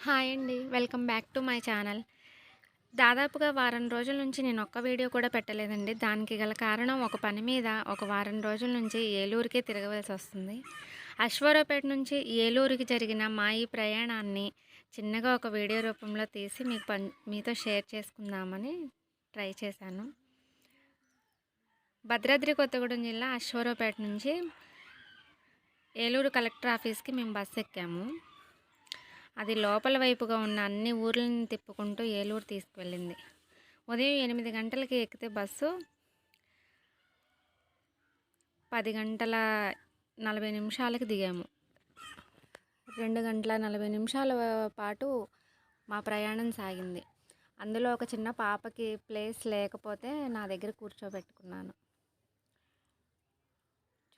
Hi అండి. Welcome back to my channel. దాదాపుగా వారం రోజుల నుంచి నేను ఒక్క వీడియో కూడా పెట్టలేదండి. దానికి గల కారణం ఒక పని మీద ఒక వారం రోజుల నుంచి ఏలూరుకే తిరగవలసి వస్తుంది. అశ్వరావుపేట నుంచి ఏలూరుకి జరిగిన మా ఈ ప్రయాణాన్ని చిన్నగా ఒక వీడియో రూపంలో తీసి మీకు మీతో షేర్ చేసుకుందామని ట్రై చేశాను. భద్రాద్రి కొత్తగూడెం జిల్లా అశ్వరావుపేట నుంచి ఏలూరు కలెక్టర్ ఆఫీస్కి మేము బస్సు ఎక్కాము. అది లోపల వైపుగా ఉన్న అన్ని ఊర్లను తిప్పుకుంటూ ఏలూరు తీసుకువెళ్ళింది. ఉదయం ఎనిమిది గంటలకి ఎక్కితే బస్సు పది గంటల నలభై నిమిషాలకి దిగాము. రెండు గంటల నలభై నిమిషాల పాటు మా ప్రయాణం సాగింది. అందులో ఒక చిన్న పాపకి ప్లేస్ లేకపోతే నా దగ్గర కూర్చోబెట్టుకున్నాను.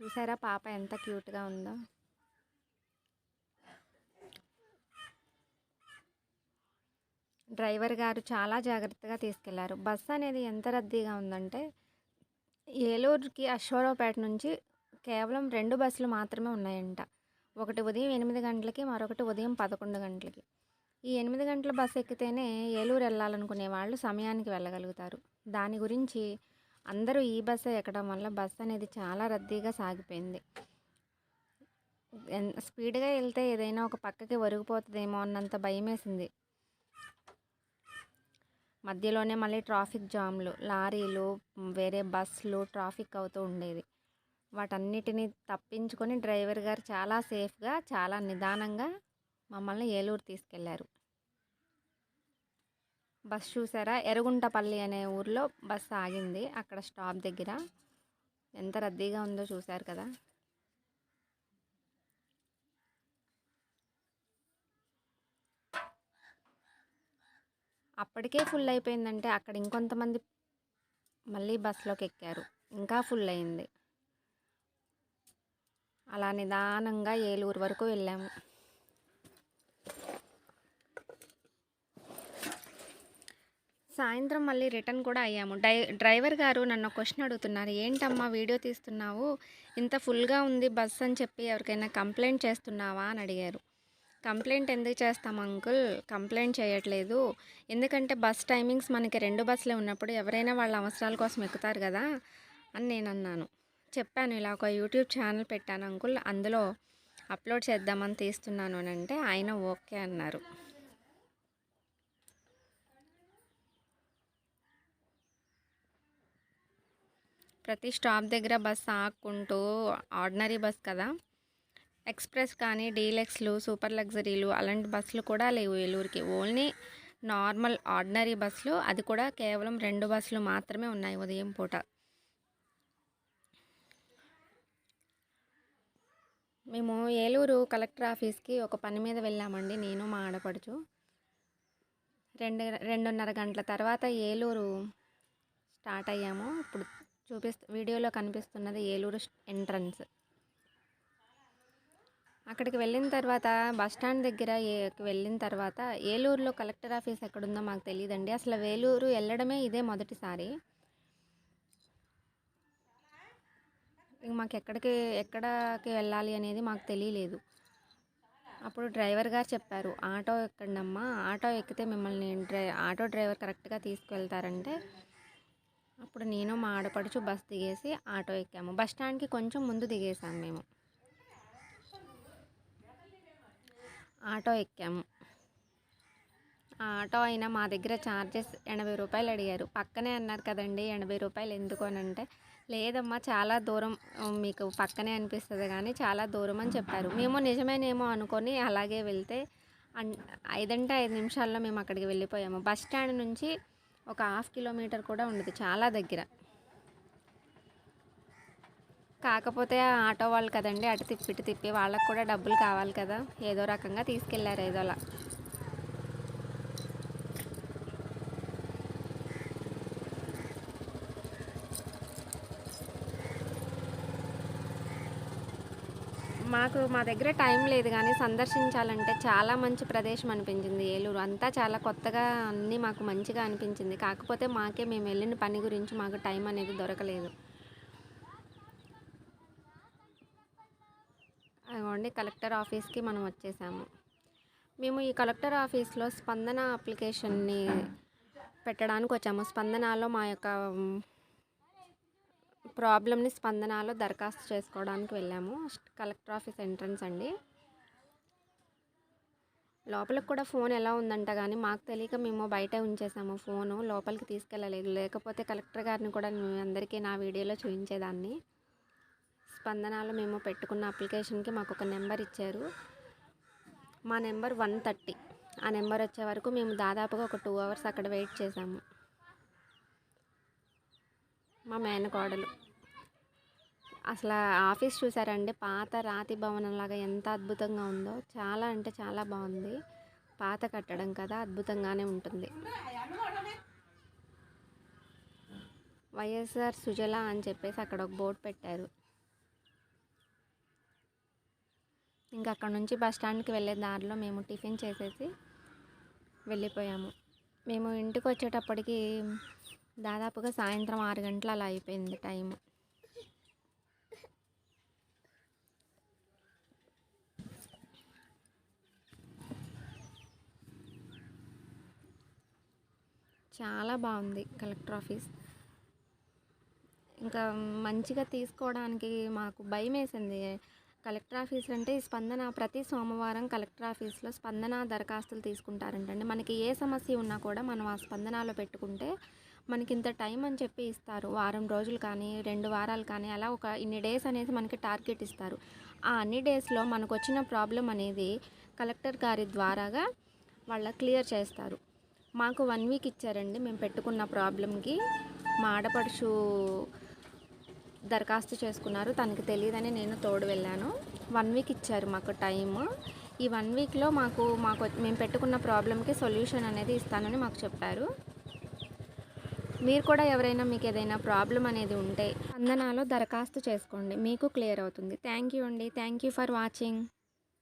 చూసారా పాప ఎంత క్యూట్గా ఉందో? డ్రైవర్ గారు చాలా జాగ్రత్తగా తీసుకెళ్ళారు. బస్సు అనేది ఎంత రద్దీగా ఉందంటే ఏలూరుకి అశ్వరావుపేట నుంచి కేవలం రెండు బస్సులు మాత్రమే ఉన్నాయంట. ఒకటి ఉదయం ఎనిమిది గంటలకి మరొకటి ఉదయం పదకొండు గంటలకి. ఈ ఎనిమిది గంటల బస్సు ఎక్కితేనే ఏలూరు వెళ్ళాలనుకునే వాళ్ళు సమయానికి వెళ్ళగలుగుతారు. దాని గురించి అందరూ ఈ బస్సు ఎక్కడం వల్ల బస్సు అనేది చాలా రద్దీగా సాగిపోయింది. ఎన్- స్పీడ్గా వెళ్తే ఏదైనా ఒక పక్కకి ఒరిగిపోతుందేమో అన్నంత భయం వేసింది మధ్యలోనే మళ్ళీ ట్రాఫిక్ జామ్లు లారీలు వేరే బస్సులు ట్రాఫిక్ అవుతూ ఉండేది. వాటన్నిటిని తప్పించుకొని డ్రైవర్ గారు చాలా సేఫ్గా చాలా నిదానంగా మమ్మల్ని ఏలూరు తీసుకెళ్ళారు. బస్ చూసారా? ఎరుగుంటపల్లి అనే ఊర్లో బస్ ఆగింది. అక్కడ స్టాప్ దగ్గర. ఎంత రద్దీగా ఉందో చూశారు కదా? అప్పటికే ఫుల్ అయిపోయిందంటే అక్కడ ఇంకొంతమంది మళ్ళీ బస్సులోకి ఎక్కారు. ఇంకా ఫుల్ అయింది. అలా నిదానంగా ఏలూరు వరకు వెళ్ళాము. సాయంత్రం మళ్ళీ రిటర్న్ కూడా అయ్యాము. డై డ్రైవర్ గారు నన్ను క్వశ్చన్ అడుగుతున్నారు. ఏంటమ్మా వీడియో తీస్తున్నావు? ఇంత ఫుల్గా ఉంది బస్ అని చెప్పి ఎవరికైనా కంప్లైంట్ చేస్తున్నావా? అని అడిగారు. కంప్లైంట్ ఎందుకు చేస్తాం అంకుల్? కంప్లైంట్ చేయట్లేదు. ఎందుకంటే బస్ టైమింగ్స్ మనకి రెండు బస్సులే ఉన్నప్పుడు ఎవరైనా వాళ్ళ అవసరాల కోసం ఎక్కుతారు కదా అని నేను అన్నాను. చెప్పాను ఇలా ఒక యూట్యూబ్ ఛానల్ పెట్టాను అంకుల్. అందులో అప్లోడ్ చేద్దామని తీస్తున్నాను అని అంటే ఆయన ఓకే అన్నారు. ప్రతి స్టాప్ దగ్గర బస్ ఆక్కుంటూ ఆర్డినరీ బస్ కదా? ఎక్స్ప్రెస్ కానీ డీలక్స్లు సూపర్ లగ్జరీలు అలాంటి బస్సులు కూడా లేవు ఏలూరుకి. ఓన్లీ నార్మల్ ఆర్డినరీ బస్సులు. అది కూడా కేవలం రెండు బస్సులు మాత్రమే ఉన్నాయి ఉదయం పూట. మేము ఏలూరు కలెక్టర్ ఆఫీస్కి ఒక పని మీద వెళ్ళామండి. నేను మా ఆడపడుచు. రెండు రెండున్నర గంటల తర్వాత ఏలూరు స్టార్ట్ అయ్యాము. ఇప్పుడు చూపిస్తు వీడియోలో కనిపిస్తున్నది ఏలూరు ఎంట్రన్స్. అక్కడికి వెళ్ళిన తర్వాత బస్ స్టాండ్ దగ్గర వెళ్ళిన తర్వాత ఏలూరులో కలెక్టర్ ఆఫీస్ ఎక్కడుందో మాకు తెలియదండి అసలు వేలూరు వెళ్ళడమే ఇదే మొదటిసారి. మాకు ఎక్కడికి ఎక్కడికి వెళ్ళాలి అనేది మాకు తెలియలేదు. అప్పుడు డ్రైవర్ గారు చెప్పారు ఆటో ఎక్కండమ్మా ఆటో ఎక్కితే మిమ్మల్ని డ్రై ఆటో డ్రైవర్ కరెక్ట్గా తీసుకువెళ్తారంటే అప్పుడు నేను మా ఆడపడుచు బస్ దిగేసి ఆటో ఎక్కాము. బస్ స్టాండ్కి కొంచెం ముందు దిగేసాము మేము. ఆటో ఎక్కాము. ఆ ఆటో అయినా మా దగ్గర ఛార్జెస్ ఎనభై రూపాయలు అడిగారు. పక్కనే అన్నారు కదండి ఎనభై రూపాయలు ఎందుకు అని అంటే లేదమ్మా చాలా దూరం మీకు పక్కనే అనిపిస్తుంది కానీ చాలా దూరం అని చెప్పారు. మేము నిజమేనేమో అనుకొని అలాగే వెళ్తే అన్ ఐదంటే ఐదు నిమిషాల్లో మేము అక్కడికి వెళ్ళిపోయాము. బస్ స్టాండ్ నుంచి ఒక హాఫ్ కిలోమీటర్ కూడా ఉండదు చాలా దగ్గర. కాకపోతే ఆ ఆటో వాళ్ళు కదండి అటు తిప్పి ఇటు తిప్పి వాళ్ళకు కూడా డబ్బులు కావాలి కదా. ఏదో రకంగా తీసుకెళ్ళారు ఏదోలా మాకు మా దగ్గర టైం లేదు కానీ సందర్శించాలంటే చాలా మంచి ప్రదేశం అనిపించింది ఏలూరు. అంతా చాలా కొత్తగా అన్నీ మాకు మంచిగా అనిపించింది. కాకపోతే మాకే మేము వెళ్ళిన పని గురించి మాకు టైం అనేది దొరకలేదు. అదిగోండి కలెక్టర్ ఆఫీస్కి మనం వచ్చేసాము. మేము ఈ కలెక్టర్ ఆఫీస్లో స్పందన అప్లికేషన్ని పెట్టడానికి వచ్చాము. స్పందనలో మా యొక్క ప్రాబ్లమ్ని స్పందనలో దరఖాస్తు చేసుకోవడానికి వెళ్ళాము. కలెక్టర్ ఆఫీస్ ఎంట్రన్స్ అండి. లోపలికి కూడా ఫోన్ ఎలా ఉందంట కానీ మాకు తెలియక మేము బయట ఉంచేసాము ఫోను. లోపలికి తీసుకెళ్ళలేదు. లేకపోతే కలెక్టర్ గారిని కూడా మేము అందరికీ నా వీడియోలో చూపించేదాన్ని స్పందనలో మేము పెట్టుకున్న అప్లికేషన్కి మాకు ఒక నెంబర్ ఇచ్చారు. మా నెంబర్ వన్ థర్టీ. ఆ నెంబర్ వచ్చే వరకు మేము దాదాపుగా ఒక టూ అవర్స్ అక్కడ వెయిట్ చేసాము మా మేనకోడలు. అసలు ఆఫీస్ చూసారండి? పాత రాతి భవనం లాగా ఎంత అద్భుతంగా ఉందో. చాలా అంటే చాలా బాగుంది. పాత కట్టడం కదా అద్భుతంగానే ఉంటుంది. వైఎస్ఆర్ సుజల అని చెప్పేసి అక్కడ ఒక బోర్డు పెట్టారు. ఇంకా అక్కడ నుంచి బస్ స్టాండ్కి వెళ్ళే దారిలో మేము టిఫిన్ చేసేసి వెళ్ళిపోయాము. మేము ఇంటికి వచ్చేటప్పటికి దాదాపుగా సాయంత్రం ఆరు గంటలు అలా అయిపోయింది టైం చాలా బాగుంది కలెక్టర్ ఆఫీస్. ఇంకా మంచిగా తీసుకోవడానికి మాకు భయం వేసింది కలెక్టర్ ఆఫీస్ అంటే స్పందన ప్రతి సోమవారం కలెక్టర్ ఆఫీస్లో స్పందన దరఖాస్తులు తీసుకుంటారంటండి. మనకి ఏ సమస్య ఉన్నా కూడా మనం ఆ స్పందనలో పెట్టుకుంటే మనకి ఇంత టైం అని చెప్పి ఇస్తారు. వారం రోజులు కానీ రెండు వారాలు కానీ అలా ఒక ఇన్ని డేస్ అనేది మనకి టార్గెట్ ఇస్తారు. ఆ అన్ని డేస్లో మనకు వచ్చిన ప్రాబ్లం అనేది కలెక్టర్ గారి ద్వారాగా వాళ్ళ క్లియర్ చేస్తారు. మాకు వన్ వీక్ ఇచ్చారండి. మేము పెట్టుకున్న ప్రాబ్లంకి మా ఆడపడుచు దరఖాస్తు చేసుకున్నారు. తనకి తెలియదని నేను తోడు వెళ్ళాను. వన్ వీక్ ఇచ్చారు మాకు టైం ఈ వన్ వీక్లో మాకు మాకు మేము పెట్టుకున్న ప్రాబ్లంకి సొల్యూషన్ అనేది ఇస్తానని మాకు చెప్పారు. మీరు కూడా ఎవరైనా మీకు ఏదైనా ప్రాబ్లం అనేది ఉంటే అందనాలో దరఖాస్తు చేసుకోండి. మీకు క్లియర్ అవుతుంది. థ్యాంక్ యూ అండి. Thank you for watching.